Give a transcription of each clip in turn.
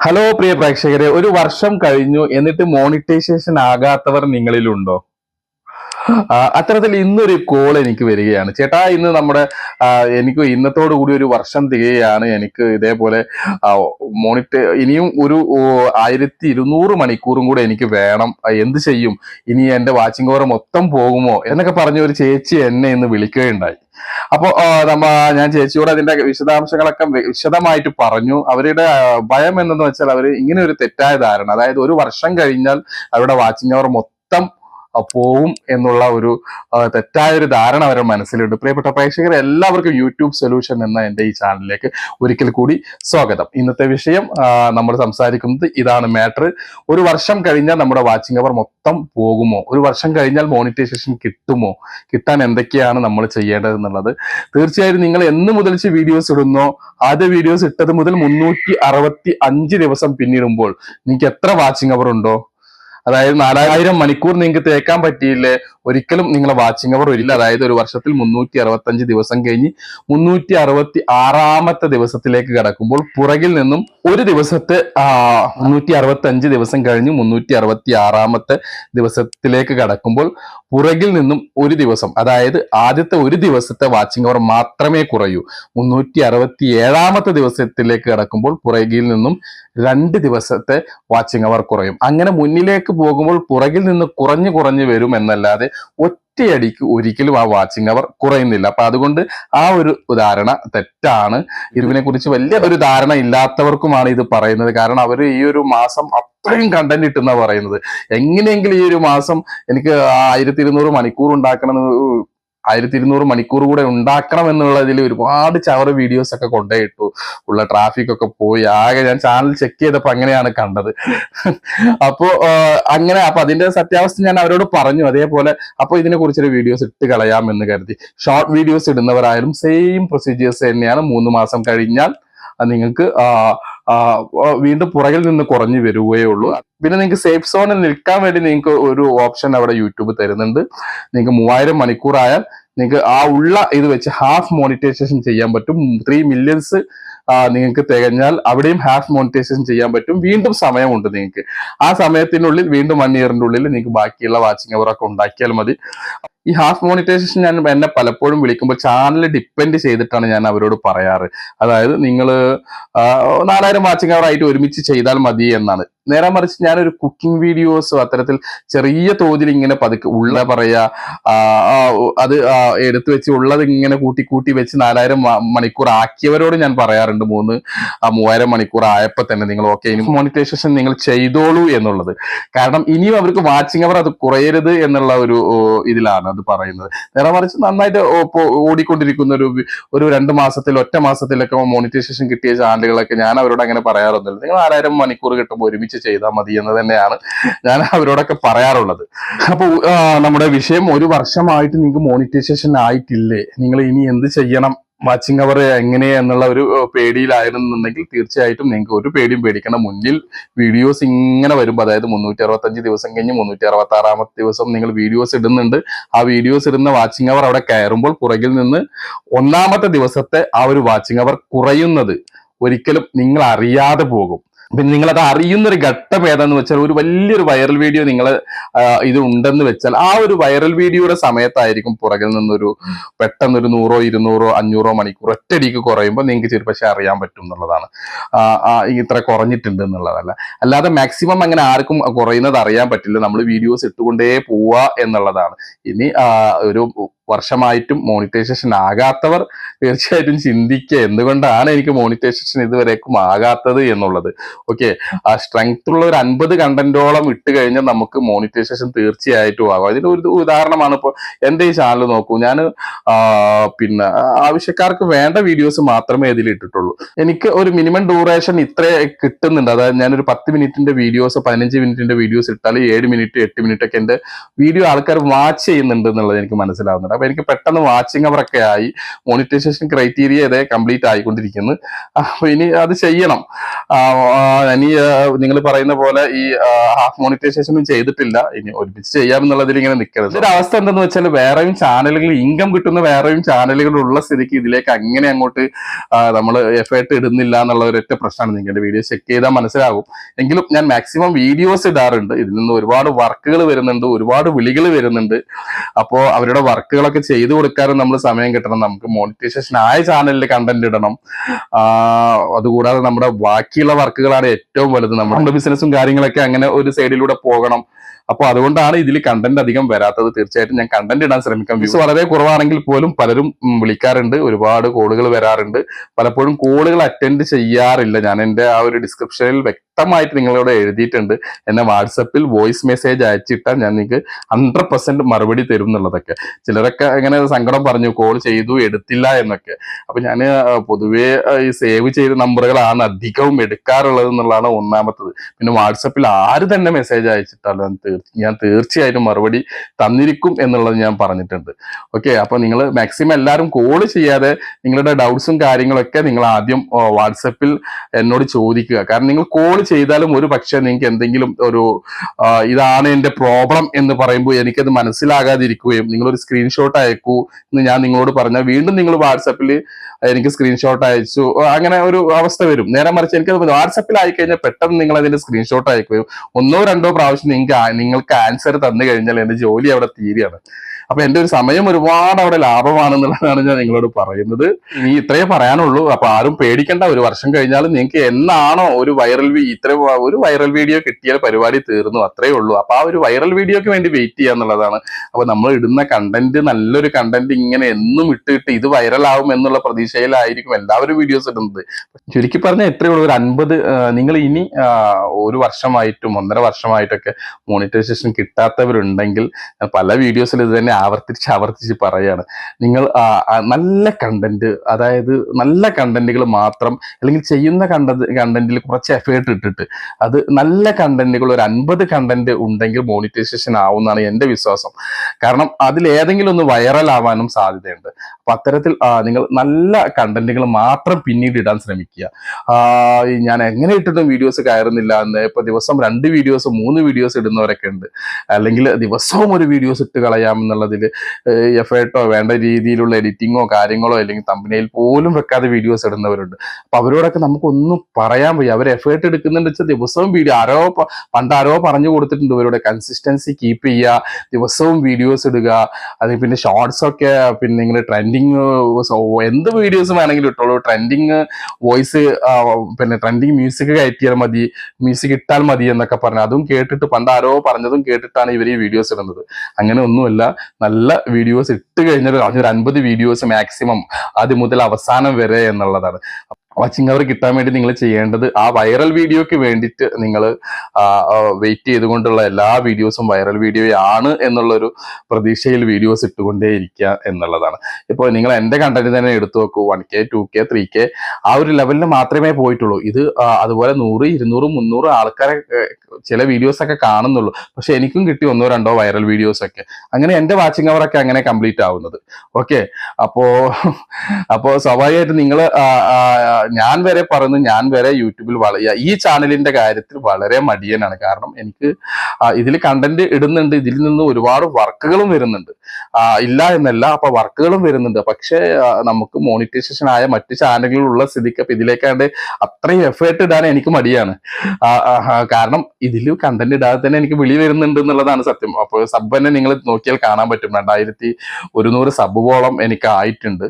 Hello പ്രിയ പ്രേക്ഷകരെ ഒരു വർഷം കഴിഞ്ഞു. എന്നിട്ട് മോണിറ്റൈസേഷൻ ആകാത്തവർ നിങ്ങളിലുണ്ടോ? അത്തരത്തിൽ ഇന്നൊരു കോൾ എനിക്ക് വരികയാണ്. ചേട്ടാ ഇന്ന് നമ്മുടെ എനിക്ക് ഇന്നത്തോടു കൂടി ഒരു വർഷം തികയാണ്. എനിക്ക് ഇതേപോലെ മോണിറ്റർ ഇനിയും ഒരു ആയിരത്തി ഇരുന്നൂറ് മണിക്കൂറും കൂടെ എനിക്ക് വേണം. എന്ത് ചെയ്യും? ഇനി എന്റെ വാച്ചിങ് ഓവർ മൊത്തം പോകുമോ? എന്നൊക്കെ പറഞ്ഞ ഒരു ചേച്ചി എന്നെ ഇന്ന് വിളിക്കുകയുണ്ടായി. അപ്പോൾ നമ്മ ഞാൻ ചേച്ചിയോട് അതിന്റെ വിശദാംശങ്ങളൊക്കെ വിശദമായിട്ട് പറഞ്ഞു. അവരുടെ ഭയം എന്തെന്ന് വെച്ചാൽ അവർ ഇങ്ങനെ ഒരു തെറ്റായ ധാരണ. അതായത് ഒരു വർഷം കഴിഞ്ഞാൽ അവരുടെ വാച്ചിങ് അവർ മൊത്തം പോവും എന്നുള്ള ഒരു തെറ്റായ ഒരു ധാരണ അവരുടെ മനസ്സിലുണ്ട്. പ്രിയപ്പെട്ട പ്രേക്ഷകർ എല്ലാവർക്കും യൂട്യൂബ് സൊല്യൂഷൻ എന്ന എന്റെ ഈ ചാനലിലേക്ക് ഒരിക്കൽ കൂടി സ്വാഗതം. ഇന്നത്തെ വിഷയം നമ്മൾ സംസാരിക്കുന്നത് ഇതാണ് മാറ്റർ. ഒരു വർഷം കഴിഞ്ഞാൽ നമ്മുടെ വാച്ചിങ് അവർ മൊത്തം പോകുമോ? ഒരു വർഷം കഴിഞ്ഞാൽ മോണിറ്റൈസേഷൻ കിട്ടുമോ? കിട്ടാൻ എന്തൊക്കെയാണ് നമ്മൾ ചെയ്യേണ്ടത് എന്നുള്ളത്? തീർച്ചയായും നിങ്ങൾ എന്ന് മുതൽ വീഡിയോസ് ഇടുന്നോ ആദ്യ വീഡിയോസ് ഇട്ടത് മുതൽ മുന്നൂറ്റി ദിവസം പിന്നിടുമ്പോൾ നിങ്ങൾക്ക് എത്ര വാച്ചിങ് അവർ ഉണ്ടോ? അതായത് നാലായിരം മണിക്കൂർ നിങ്ങൾക്ക് തേക്കാൻ പറ്റിയില്ലേ? ഒരിക്കലും നിങ്ങളെ വാച്ചിങ് അവർ വരില്ല അതായത് ഒരു വർഷത്തിൽ മുന്നൂറ്റി അറുപത്തി അഞ്ച് ദിവസം കഴിഞ്ഞ് മുന്നൂറ്റി അറുപത്തി ആറാമത്തെ ദിവസത്തിലേക്ക് കടക്കുമ്പോൾ പുറകിൽ നിന്നും ഒരു ദിവസത്തെ മുന്നൂറ്റി അറുപത്തി അഞ്ച് ദിവസം കഴിഞ്ഞ് മുന്നൂറ്റി അറുപത്തി ആറാമത്തെ ദിവസത്തിലേക്ക് കടക്കുമ്പോൾ പുറകിൽ നിന്നും ഒരു ദിവസം അതായത് ആദ്യത്തെ ഒരു ദിവസത്തെ വാച്ചിങ് അവർ മാത്രമേ കുറയൂ. മുന്നൂറ്റി അറുപത്തി ഏഴാമത്തെ ദിവസത്തിലേക്ക് കടക്കുമ്പോൾ പുറകിൽ നിന്നും രണ്ട് ദിവസത്തെ വാച്ചിങ് അവർ കുറയും. അങ്ങനെ മുന്നിലേക്ക് പോകുമ്പോൾ പുറകിൽ നിന്ന് കുറഞ്ഞു കുറഞ്ഞു വരും എന്നല്ലാതെ ഒറ്റയടിക്ക് ഒരിക്കലും ആ വാച്ചിങ് അവർ കുറയുന്നില്ല. അപ്പൊ അതുകൊണ്ട് ആ ഒരു ധാരണ തെറ്റാണ്. ഇതിനെ കുറിച്ച് വലിയ ഒരു ധാരണ ഇല്ലാത്തവർക്കുമാണ് ഇത് പറയുന്നത്. കാരണം അവർ ഈ ഒരു മാസം അത്രയും കണ്ടന്റ് ഇട്ടെന്നാ പറയുന്നത്. എങ്ങനെയെങ്കിലും ഈ ഒരു മാസം എനിക്ക് ആയിരത്തി ഇരുന്നൂറ് മണിക്കൂർ ഉണ്ടാക്കണം ആയിരത്തി ഇരുന്നൂറ് മണിക്കൂർ കൂടെ ഉണ്ടാക്കണം എന്നുള്ളതിൽ ഒരുപാട് ചവറ് വീഡിയോസ് ഒക്കെ കൊണ്ടുപോയിട്ടു. ഉള്ള ട്രാഫിക് ഒക്കെ പോയി. ആകെ ഞാൻ ചാനൽ ചെക്ക് ചെയ്തപ്പോ അങ്ങനെയാണ് കണ്ടത്. അപ്പോ അങ്ങനെ അപ്പൊ അതിന്റെ സത്യാവസ്ഥ ഞാൻ അവരോട് പറഞ്ഞു. അതേപോലെ അപ്പൊ ഇതിനെ കുറിച്ചൊരു വീഡിയോസ് ഇട്ട് കളയാം എന്ന് കരുതി. ഷോർട്ട് വീഡിയോസ് ഇടുന്നവരായാലും സെയിം പ്രൊസീജിയേഴ്സ് തന്നെയാണ് മൂന്ന് മാസം കഴിഞ്ഞാൽ നിങ്ങൾക്ക് വീണ്ടും പുറകിൽ നിന്ന് കുറഞ്ഞു വരികയേ ഉള്ളൂ. പിന്നെ നിങ്ങൾക്ക് സേഫ് സോണിൽ നിൽക്കാൻ വേണ്ടി നിങ്ങൾക്ക് ഒരു ഓപ്ഷൻ അവിടെ യൂട്യൂബ് തരുന്നുണ്ട്. നിങ്ങൾക്ക് മൂവായിരം മണിക്കൂർ ആയാൽ നിങ്ങൾക്ക് ആ ഉള്ള ഇത് വെച്ച് ഹാഫ് മോണിറ്റൈസേഷൻ ചെയ്യാൻ പറ്റും. ത്രീ മില്യൺസ് നിങ്ങൾക്ക് തികഞ്ഞാൽ അവിടെയും ഹാഫ് മോണിറ്റൈസേഷൻ ചെയ്യാൻ പറ്റും. വീണ്ടും സമയമുണ്ട് നിങ്ങൾക്ക്. ആ സമയത്തിനുള്ളിൽ വീണ്ടും വൺ ഇയറിന്റെ ഉള്ളിൽ നിങ്ങൾക്ക് ബാക്കിയുള്ള വാച്ചിങ് അവർ ഒക്കെ ഉണ്ടാക്കിയാൽ മതി. ഈ ഹാഫ് മോണിറ്റൈസേഷൻ ഞാൻ എന്നെ പലപ്പോഴും വിളിക്കുമ്പോൾ ചാനൽ ഡിപ്പെൻഡ് ചെയ്തിട്ടാണ് ഞാൻ അവരോട് പറയാറ്. അതായത് നിങ്ങൾ നാലായിരം വാച്ചിങ് അവർ ആയിട്ട് ഒരുമിച്ച് ചെയ്താൽ മതി എന്നാണ്. നേരെ മറിച്ച് ഞാനൊരു കുക്കിംഗ് വീഡിയോസോ അത്തരത്തിൽ ചെറിയ തോതിൽ ഇങ്ങനെ പതുക്കെ ഉള്ള പറയാ അത് എടുത്തു വെച്ച് ഉള്ളത് ഇങ്ങനെ കൂട്ടി കൂട്ടി വെച്ച് നാലായിരം മണിക്കൂർ ആക്കിയവരോട് ഞാൻ പറയാറുണ്ട് മൂന്ന് മൂവായിരം മണിക്കൂർ ആയപ്പോൾ തന്നെ നിങ്ങൾ ഓക്കെ ഇനി മോണിറ്റൈസേഷൻ നിങ്ങൾ ചെയ്തോളൂ എന്നുള്ളത്. കാരണം ഇനിയും അവർക്ക് വാച്ചിങ് അവർ അത് കുറയരുത് എന്നുള്ള ഒരു ഇതിലാണ്. അത് പറയുന്നത്. നേരെ മറിച്ച് നന്നായിട്ട് ഓടിക്കൊണ്ടിരിക്കുന്ന ഒരു ഒരു രണ്ട് മാസത്തിൽ ഒറ്റ മാസത്തിലൊക്കെ മോണിറ്റൈസേഷൻ കിട്ടിയ ചാനലുകളൊക്കെ ഞാൻ അവരോട് അങ്ങനെ പറയാറൊന്നുമില്ല. നിങ്ങൾ ആരായിരം മണിക്കൂർ കിട്ടുമ്പോൾ ഒരുമിച്ച് ചെയ്താൽ മതി എന്ന് തന്നെയാണ് ഞാൻ അവരോടൊക്കെ പറയാറുള്ളത്. അപ്പോൾ നമ്മുടെ വിഷയം ഒരു വർഷമായിട്ട് നിങ്ങൾക്ക് മോണിറ്റൈസേഷൻ ആയിട്ടില്ലേ? നിങ്ങൾ ഇനി എന്ത് ചെയ്യണം? വാച്ചിങ് അവർ എങ്ങനെ എന്നുള്ള ഒരു പേടിയിലായിരുന്നുണ്ടെങ്കിൽ തീർച്ചയായിട്ടും നിങ്ങൾക്ക് ഒരു പേടിയും പേടിക്കണം മുന്നിൽ വീഡിയോസ് ഇങ്ങനെ വരുമ്പോൾ അതായത് മുന്നൂറ്റി അറുപത്തഞ്ച് ദിവസം കഴിഞ്ഞ് മുന്നൂറ്റി അറുപത്തി ആറാമത്തെ ദിവസം നിങ്ങൾ വീഡിയോസ് ഇടുന്നുണ്ട്. ആ വീഡിയോസ് ഇടുന്ന വാച്ചിങ് അവർ അവിടെ കയറുമ്പോൾ പുറകിൽ നിന്ന് ഒന്നാമത്തെ ദിവസത്തെ ആ ഒരു വാച്ചിങ് അവർ കുറയുന്നത് ഒരിക്കലും നിങ്ങൾ അറിയാതെ പോകും. പിന്നെ നിങ്ങളത് അറിയുന്നൊരു ഘട്ടം ഏതാന്ന് വെച്ചാൽ ഒരു വലിയൊരു വൈറൽ വീഡിയോ നിങ്ങൾ ഇത് ഉണ്ടെന്ന് വെച്ചാൽ ആ ഒരു വൈറൽ വീഡിയോയുടെ സമയത്തായിരിക്കും പുറകിൽ നിന്നൊരു പെട്ടെന്നൊരു നൂറോ ഇരുന്നൂറോ അഞ്ഞൂറോ മണിക്കൂർ ഒറ്റയടിക്ക് കുറയുമ്പോൾ നിങ്ങൾക്ക് ചെറുപ്പക്ഷെ അറിയാൻ പറ്റും എന്നുള്ളതാണ്. ഇത്ര കുറഞ്ഞിട്ടുണ്ട് എന്നുള്ളതല്ല. അല്ലാതെ മാക്സിമം അങ്ങനെ ആർക്കും കുറയുന്നത് അറിയാൻ പറ്റില്ല. നമ്മൾ വീഡിയോസ് ഇട്ടുകൊണ്ടേ പോവുക എന്നുള്ളതാണ്. ഇനി ഒരു വർഷമായിട്ടും മോണിറ്റൈസേഷൻ ആകാത്തവർ തീർച്ചയായിട്ടും ചിന്തിക്കുക. എന്തുകൊണ്ടാണ് എനിക്ക് മോണിറ്റൈസേഷൻ ഇതുവരേക്കും ആകാത്തത് എന്നുള്ളത്? ഓക്കെ ആ സ്ട്രെങ്ത് ഉള്ള ഒരു അൻപത് കണ്ടന്റോളം ഇട്ട് കഴിഞ്ഞാൽ നമുക്ക് മോണിറ്റൈസേഷൻ തീർച്ചയായിട്ടും ആകും അതിന് ഒരു ഉദാഹരണമാണ് ഇപ്പോൾ എന്റെ ഈ ചാനൽ നോക്കൂ. ഞാൻ പിന്നെ ആവശ്യക്കാർക്ക് വേണ്ട വീഡിയോസ് മാത്രമേ ഇതിൽ ഇട്ടിട്ടുള്ളൂ. എനിക്ക് ഒരു മിനിമം ഡ്യൂറേഷൻ ഇത്ര കിട്ടുന്നുണ്ട്. അതായത് ഞാനൊരു പത്ത് മിനിറ്റിന്റെ വീഡിയോസ് പതിനഞ്ച് മിനിറ്റിന്റെ വീഡിയോസ് ഇട്ടാൽ ഏഴ് മിനിറ്റ് എട്ട് മിനിറ്റ് ഒക്കെ എന്റെ വീഡിയോ ആൾക്കാർ വാച്ച് ചെയ്യുന്നുണ്ട് എന്നുള്ളത് എനിക്ക് മനസ്സിലാവുന്നുണ്ട്. അപ്പൊ എനിക്ക് പെട്ടെന്ന് വാച്ചിങ് അവരൊക്കെ ആയി മോണിറ്റൈസേഷൻ ക്രൈറ്റീരിയ ഇതേ കംപ്ലീറ്റ് ആയിക്കൊണ്ടിരിക്കുന്നു. അപ്പൊ ഇനി അത് ചെയ്യണം. ഇനി നിങ്ങൾ പറയുന്ന പോലെ ഈ ഹാഫ് മോണിറ്റൈസേഷനും ചെയ്തിട്ടില്ല. ഇനി ഒരുമിച്ച് ചെയ്യാമെന്നുള്ളതിൽ ഇങ്ങനെ നിൽക്കരുത്. ഒരു അവസ്ഥ എന്തെന്ന് വെച്ചാൽ വേറെയും ചാനലുകൾ ഇൻകം കിട്ടുന്ന വേറെയും ചാനലുകൾ ഉള്ള സ്ഥിതിക്ക് ഇതിലേക്ക് അങ്ങനെ അങ്ങോട്ട് നമ്മൾ എഫേർട്ട് ഇടുന്നില്ല എന്നുള്ള ഒരൊറ്റ പ്രശ്നമാണ്. നിങ്ങളുടെ വീഡിയോ ചെക്ക് ചെയ്താൽ മനസ്സിലാകും. എങ്കിലും ഞാൻ മാക്സിമം വീഡിയോസ് ഇടാറുണ്ട്. ഇതിൽ നിന്ന് ഒരുപാട് വർക്കുകൾ വരുന്നുണ്ട്. ഒരുപാട് വിളികൾ വരുന്നുണ്ട്. അപ്പോൾ അവരുടെ വർക്കുകളൊക്കെ ചെയ്തു കൊടുക്കാനും നമ്മൾ സമയം കിട്ടണം. നമുക്ക് മോണിറ്റൈസേഷൻ ആയ ചാനലിൽ കണ്ടന്റ് ഇടണം. അതുകൂടാതെ നമ്മുടെ ബാക്കിയുള്ള വർക്കുകളാണ് ഏറ്റവും വലുത് നമ്മുടെ ബിസിനസ്സും കാര്യങ്ങളൊക്കെ അങ്ങനെ ഒരു സൈഡിലൂടെ പോകണം. അപ്പൊ അതുകൊണ്ടാണ് ഇതിൽ കണ്ടന്റ് അധികം വരാത്തത്. തീർച്ചയായിട്ടും ഞാൻ കണ്ടന്റ് ഇടാൻ ശ്രമിക്കാം. വ്യൂസ് വളരെ കുറവാണെങ്കിൽ പോലും പലരും വിളിക്കാറുണ്ട്. ഒരുപാട് കോളുകൾ വരാറുണ്ട്. പലപ്പോഴും കോളുകൾ അറ്റൻഡ് ചെയ്യാറില്ല. ഞാൻ എന്റെ ആ ഒരു ഡിസ്ക്രിപ്ഷനിൽ വ്യക്തമായിട്ട് നിങ്ങളോട് എഴുതിയിട്ടുണ്ട്. എന്നെ വാട്സപ്പിൽ വോയിസ് മെസ്സേജ് അയച്ചിട്ടാൽ ഞാൻ നിങ്ങൾക്ക് ഹൺഡ്രഡ് പെർസെന്റ് മറുപടി തരും എന്നുള്ളതൊക്കെ. ചിലരൊക്കെ അങ്ങനെ സങ്കടം പറഞ്ഞു കോൾ ചെയ്തു എടുത്തില്ല എന്നൊക്കെ. അപ്പൊ ഞാൻ പൊതുവേ ഈ സേവ് ചെയ്ത നമ്പറുകളാണ് അധികവും എടുക്കാറുള്ളത് എന്നുള്ളതാണ് ഒന്നാമത്തത്. പിന്നെ വാട്സപ്പിൽ ആര് തന്നെ മെസ്സേജ് അയച്ചിട്ടാലും ഞാൻ തീർ- ഞാൻ തീർച്ചയായിട്ടും മറുപടി തന്നിരിക്കും എന്നുള്ളത് ഞാൻ പറഞ്ഞിട്ടുണ്ട്. ഓക്കെ അപ്പൊ നിങ്ങൾ മാക്സിമം എല്ലാവരും കോൾ ചെയ്യാതെ നിങ്ങളുടെ ഡൗട്ട്സും കാര്യങ്ങളൊക്കെ നിങ്ങൾ ആദ്യം വാട്സപ്പിൽ എന്നോട് ചോദിക്കുക. കാരണം നിങ്ങൾ കോൾ ചെയ്താലും ഒരു പക്ഷേ നിങ്ങൾക്ക് എന്തെങ്കിലും ഒരു ഇതാണ് എന്റെ പ്രോബ്ലം എന്ന് പറയുമ്പോൾ എനിക്കത് മനസ്സിലാകാതിരിക്കുകയും നിങ്ങളൊരു സ്ക്രീൻഷോട്ട് അയക്കൂ എന്ന് ഞാൻ നിങ്ങളോട് പറഞ്ഞാൽ വീണ്ടും നിങ്ങൾ വാട്സപ്പിൽ എനിക്ക് സ്ക്രീൻഷോട്ട് അയച്ചു. അങ്ങനെ ഒരു അവസ്ഥ വരും. നേരെ മറിച്ച് എനിക്ക് വാട്സപ്പിൽ ആയി കഴിഞ്ഞാൽ പെട്ടെന്ന് നിങ്ങൾ അതിന്റെ സ്ക്രീൻഷോട്ട് അയക്കുകയും ഒന്നോ രണ്ടോ പ്രാവശ്യം നിങ്ങൾക്ക് നിങ്ങൾക്ക് ആൻസർ തന്നു കഴിഞ്ഞാൽ എന്റെ ജോലി അവിടെ തീരുകയാണ്. അപ്പൊ എന്റെ ഒരു സമയം ഒരുപാട് അവിടെ ലാഭമാണെന്നുള്ളതാണ് ഞാൻ നിങ്ങളോട് പറയുന്നത്. ഇനി ഇത്രയേ പറയാനുള്ളൂ. അപ്പൊ ആരും പേടിക്കണ്ട. ഒരു വർഷം കഴിഞ്ഞാലും നിങ്ങൾക്ക് എന്നാണോ ഒരു വൈറൽ ഇത്ര ഒരു വൈറൽ വീഡിയോ കിട്ടിയാൽ പരിപാടി തീർന്നു. അത്രേ ഉള്ളൂ. അപ്പൊ ആ ഒരു വൈറൽ വീഡിയോക്ക് വേണ്ടി വെയിറ്റ് ചെയ്യുക എന്നുള്ളതാണ്. അപ്പൊ നമ്മൾ ഇടുന്ന കണ്ടന്റ് നല്ലൊരു കണ്ടന്റ് ഇങ്ങനെ എന്നും ഇട്ടിട്ട് ഇത് വൈറൽ ആവും എന്നുള്ള പ്രതീക്ഷയിലായിരിക്കും എല്ലാവരും വീഡിയോസ് ഇടുന്നത്. ചുരുക്കി പറഞ്ഞാൽ എത്രയേ ഉള്ളൂ. ഒരു അൻപത് നിങ്ങൾ ഇനി ഒരു വർഷമായിട്ടും ഒന്നര വർഷമായിട്ടൊക്കെ മോണിറ്റൈസേഷൻ കിട്ടാത്തവരുണ്ടെങ്കിൽ പല വീഡിയോസിൽ ഇത് തന്നെ ആവർത്തിച്ച് ആവർത്തിച്ച് പറയാണ്. നിങ്ങൾ നല്ല കണ്ടന്റ് അതായത് നല്ല കണ്ടന്റുകൾ മാത്രം അല്ലെങ്കിൽ ചെയ്യുന്ന കണ്ടന്റ് കണ്ടന്റിൽ കുറച്ച് എഫേർട്ട് ഇട്ടിട്ട് അത് നല്ല കണ്ടന്റുകൾ ഒരു അൻപത് കണ്ടന്റ് ഉണ്ടെങ്കിൽ മോണിറ്റൈസേഷൻ ആവുമെന്നാണ് എന്റെ വിശ്വാസം. കാരണം അതിൽ ഏതെങ്കിലും ഒന്ന് വൈറൽ ആവാനും സാധ്യതയുണ്ട്. അപ്പൊ അത്തരത്തിൽ നിങ്ങൾ നല്ല കണ്ടന്റുകൾ മാത്രം പിന്നീട് ഇടാൻ ശ്രമിക്കുക. ഞാൻ എങ്ങനെ ഇട്ടിട്ടും വീഡിയോസ് കയറുന്നില്ല എന്ന് ഇപ്പൊ ദിവസം രണ്ട് വീഡിയോസ് മൂന്ന് വീഡിയോസ് ഇടുന്നവരൊക്കെ ഉണ്ട്. അല്ലെങ്കിൽ ദിവസവും ഒരു വീഡിയോസ് ഇട്ട് കളയാം എന്നുള്ളതിൽ എഫേർട്ടോ വേണ്ട രീതിയിലുള്ള എഡിറ്റിങ്ങോ കാര്യങ്ങളോ അല്ലെങ്കിൽ തമ്പനയിൽ പോലും വെക്കാതെ വീഡിയോസ് ഇടുന്നവരുണ്ട്. അപ്പൊ അവരോടൊക്കെ നമുക്കൊന്നും പറയാൻ വയ്യ. അവർ എഫേർട്ട് എടുക്കുന്നുണ്ട് വെച്ചാൽ ദിവസവും വീഡിയോ ആരോ പണ്ട് ആരോ പറഞ്ഞു കൊടുത്തിട്ടുണ്ട് ഇവരുടെ. കൺസിസ്റ്റൻസി കീപ്പ് ചെയ്യുക ദിവസവും വീഡിയോസ് ഇടുക അത് പിന്നെ ഷോർട്സ് ഒക്കെ പിന്നെ ഇങ്ങനെ ട്രെൻഡിങ് എന്ത് വീഡിയോസ് വേണമെങ്കിലും ഇട്ടോളൂ. ട്രെൻഡിങ് വോയിസ് പിന്നെ ട്രെൻഡിങ് മ്യൂസിക് കയറ്റിയാൽ മതി മ്യൂസിക് ഇട്ടാൽ മതി എന്നൊക്കെ പറഞ്ഞു. അതും കേട്ടിട്ട് പണ്ട് ആരോ പറഞ്ഞതും കേട്ടിട്ടാണ് ഇവർ ഈ വീഡിയോസ് ഇടുന്നത്. അങ്ങനെ ഒന്നുമല്ല. നല്ല വീഡിയോസ് ഇട്ട് കഴിഞ്ഞാൽ ഒരു അൻപത് വീഡിയോസ് മാക്സിമം ആദ്യം മുതൽ അവസാനം വരെ എന്നുള്ളതാണ്. വാച്ചിങ് അവർ കിട്ടാൻ വേണ്ടി നിങ്ങൾ ചെയ്യേണ്ടത് ആ വൈറൽ വീഡിയോക്ക് വേണ്ടിയിട്ട് നിങ്ങൾ വെയിറ്റ് ചെയ്തുകൊണ്ടുള്ള എല്ലാ വീഡിയോസും വൈറൽ വീഡിയോയാണ് എന്നുള്ളൊരു പ്രതീക്ഷയിൽ വീഡിയോസ് ഇട്ടുകൊണ്ടേ ഇരിക്കുക എന്നുള്ളതാണ്. ഇപ്പോൾ നിങ്ങൾ എന്റെ കണ്ടന്റ് തന്നെ എടുത്തു നോക്കൂ one K two K three K ആ ഒരു ലെവലിൽ മാത്രമേ പോയിട്ടുള്ളൂ. ഇത് അതുപോലെ നൂറ് ഇരുന്നൂറ് മുന്നൂറ് ആൾക്കാരെ ചില വീഡിയോസ് ഒക്കെ കാണുന്നുള്ളൂ. പക്ഷെ എനിക്കും കിട്ടി ഒന്നോ രണ്ടോ വൈറൽ വീഡിയോസ് ഒക്കെ. അങ്ങനെ എന്റെ വാച്ചിങ് അവറൊക്കെ അങ്ങനെ കംപ്ലീറ്റ് ആവുന്നത്. ഓക്കെ അപ്പോൾ അപ്പോൾ സ്വാഭാവികമായിട്ട് നിങ്ങൾ ഞാൻ വരെ പറയുന്നു ഞാൻ വരെ യൂട്യൂബിൽ വളരെ ഈ ചാനലിന്റെ കാര്യത്തിൽ വളരെ മടിയനാണ്. കാരണം എനിക്ക് ഇതിൽ കണ്ടന്റ് ഇടുന്നുണ്ട് ഇതിൽ നിന്ന് ഒരുപാട് വർക്കുകളും വരുന്നുണ്ട്. ഇല്ല എന്നല്ല അപ്പൊ വർക്കുകളും വരുന്നുണ്ട്. പക്ഷേ നമുക്ക് മോണിറ്റൈസേഷൻ ആയ മറ്റു ചാനലുകളുള്ള സ്ഥിതിക്ക് അപ്പൊ ഇതിലേക്കാണ്ട് അത്രയും എഫേർട്ട് ഇടാൻ എനിക്ക് മടിയാണ്. കാരണം ഇതിൽ കണ്ടന്റ് ഇടാതെ തന്നെ എനിക്ക് വിളി വരുന്നുണ്ട് എന്നുള്ളതാണ് സത്യം. അപ്പോൾ സബ് തന്നെ നിങ്ങൾ നോക്കിയാൽ കാണാൻ പറ്റും. രണ്ടായിരത്തി ഒരുന്നൂറ് സബ്ബോളം എനിക്ക് ആയിട്ടുണ്ട്.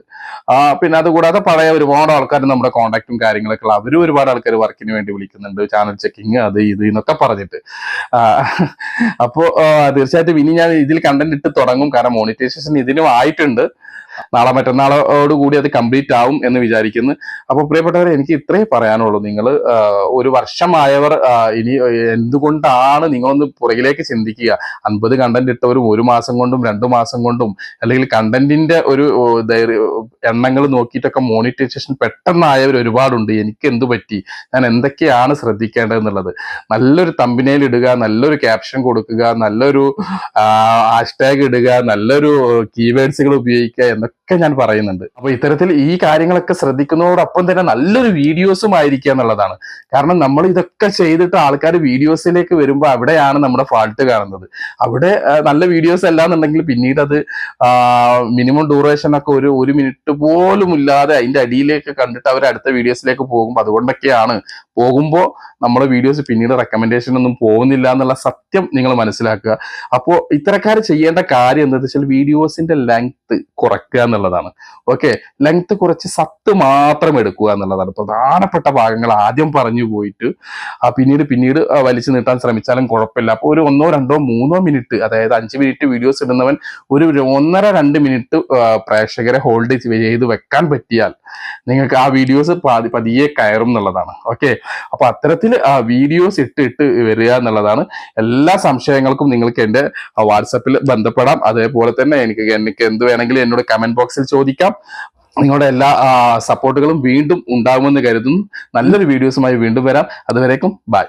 പിന്നെ അതുകൂടാതെ പഴയ ഒരുപാട് ആൾക്കാർ നമ്മുടെ കോണ്ടാക്റ്റും കാര്യങ്ങളൊക്കെ ഉള്ള അവരും ഒരുപാട് ആൾക്കാർ വർക്കിന് വേണ്ടി വിളിക്കുന്നുണ്ട്. ചാനൽ ചെക്കിങ് അത് ഇത് എന്നൊക്കെ പറഞ്ഞിട്ട്. അപ്പോൾ അപ്പോ തീർച്ചയായിട്ടും ഇനി ഞാൻ ഇതിൽ കണ്ടന്റ് ഇട്ട് തുടങ്ങും. കാരണം മോണിറ്റൈസേഷൻ ഇതിനും ആയിട്ടുണ്ട്. നാളെ മറ്റന്നാളോട് കൂടി അത് കംപ്ലീറ്റ് ആവും എന്ന് വിചാരിക്കുന്നു. അപ്പൊ പ്രിയപ്പെട്ടവരെ എനിക്ക് ഇത്രേ പറയാനുള്ളൂ. നിങ്ങൾ ഒരു വർഷമായവർ ഇനി എന്തുകൊണ്ടാണ് നിങ്ങളൊന്ന് പുറകിലേക്ക് ചിന്തിക്കുക? അൻപത് കണ്ടന്റ് ഇട്ടവരും ഒരു മാസം കൊണ്ടും രണ്ടു മാസം കൊണ്ടും അല്ലെങ്കിൽ കണ്ടന്റിന്റെ ഒരു എണ്ണങ്ങൾ നോക്കിയിട്ടൊക്കെ മോണിറ്റൈസേഷൻ പെട്ടെന്നായവർ ഒരുപാടുണ്ട്. എനിക്ക് എന്ത് പറ്റി? ഞാൻ എന്തൊക്കെയാണ് ശ്രദ്ധിക്കേണ്ടതെന്നുള്ളത്? നല്ലൊരു തമ്പിനയിൽ ഇടുക നല്ലൊരു ക്യാപ്ഷൻ കൊടുക്കുക നല്ലൊരു ഹാഷ്ടാഗ് ഇടുക നല്ലൊരു കീവേഡ്സുകൾ ഉപയോഗിക്കുക എന്നൊക്കെ ഞാൻ പറയുന്നുണ്ട്. അപ്പൊ ഇത്തരത്തിൽ ഈ കാര്യങ്ങളൊക്കെ ശ്രദ്ധിക്കുന്നതോടൊപ്പം തന്നെ നല്ലൊരു വീഡിയോസും ആയിരിക്കുക എന്നുള്ളതാണ്. കാരണം നമ്മൾ ഇതൊക്കെ ചെയ്തിട്ട് ആൾക്കാർ വീഡിയോസിലേക്ക് വരുമ്പോൾ അവിടെയാണ് നമ്മുടെ ഫാൾട്ട് കാണുന്നത്. അവിടെ നല്ല വീഡിയോസ് അല്ലാന്നുണ്ടെങ്കിൽ പിന്നീട് അത് മിനിമം ഡ്യൂറേഷൻ ഒക്കെ ഒരു ഒരു മിനിറ്റ് പോലും ഇല്ലാതെ അതിന്റെ അടിയിലേക്ക് കണ്ടിട്ട് അവർ അടുത്ത വീഡിയോസിലേക്ക് പോകുമ്പോൾ അതുകൊണ്ടൊക്കെയാണ് പോകുമ്പോൾ നമ്മുടെ വീഡിയോസ് പിന്നീട് റെക്കമെൻഡേഷൻ ഒന്നും പോകുന്നില്ല എന്നുള്ള സത്യം നിങ്ങൾ മനസ്സിലാക്കുക. അപ്പോൾ ഇത്തരക്കാർ ചെയ്യേണ്ട കാര്യം എന്താ വെച്ചാൽ വീഡിയോസിന്റെ ലെങ്ത് കുറയ്ക്കുക. എന്നുള്ളതാണ്. ഓക്കെ ലെങ്ത് കുറച്ച് സത്ത് മാത്രം എടുക്കുക എന്നുള്ളതാണ്. പ്രധാനപ്പെട്ട ഭാഗങ്ങൾ ആദ്യം പറഞ്ഞു പോയിട്ട് പിന്നീട് പിന്നീട് വലിച്ചു നീട്ടാൻ ശ്രമിച്ചാലും കുഴപ്പമില്ല. അപ്പോൾ ഒരു ഒന്നോ രണ്ടോ മൂന്നോ മിനിറ്റ് അതായത് അഞ്ച് മിനിറ്റ് വീഡിയോസ് ഇടുന്നവൻ ഒരു ഒന്നര രണ്ട് മിനിറ്റ് പ്രേക്ഷകരെ ഹോൾഡ് ചെയ്ത് വെക്കാൻ പറ്റിയാൽ നിങ്ങൾക്ക് ആ വീഡിയോസ് പാതി പതിയെ കയറും എന്നുള്ളതാണ്. ഓക്കെ അപ്പൊ അത്തരത്തിൽ വീഡിയോസ് ഇട്ട് ഇട്ട് വരിക എന്നുള്ളതാണ്. എല്ലാ സംശയങ്ങൾക്കും നിങ്ങൾക്ക് എന്റെ വാട്സപ്പിൽ ബന്ധപ്പെടാം. അതേപോലെ തന്നെ എനിക്ക് എനിക്ക് എന്ത് വേണമെങ്കിലും എന്നോട് കമന്റ് ബോക്സിൽ ചോദിക്കാം. നിങ്ങളുടെ എല്ലാ സപ്പോർട്ടുകളും വീണ്ടും ഉണ്ടാകുമെന്ന് കരുതുന്നു. നല്ലൊരു വീഡിയോസുമായി വീണ്ടും വരാം. അതുവരേക്കും ബൈ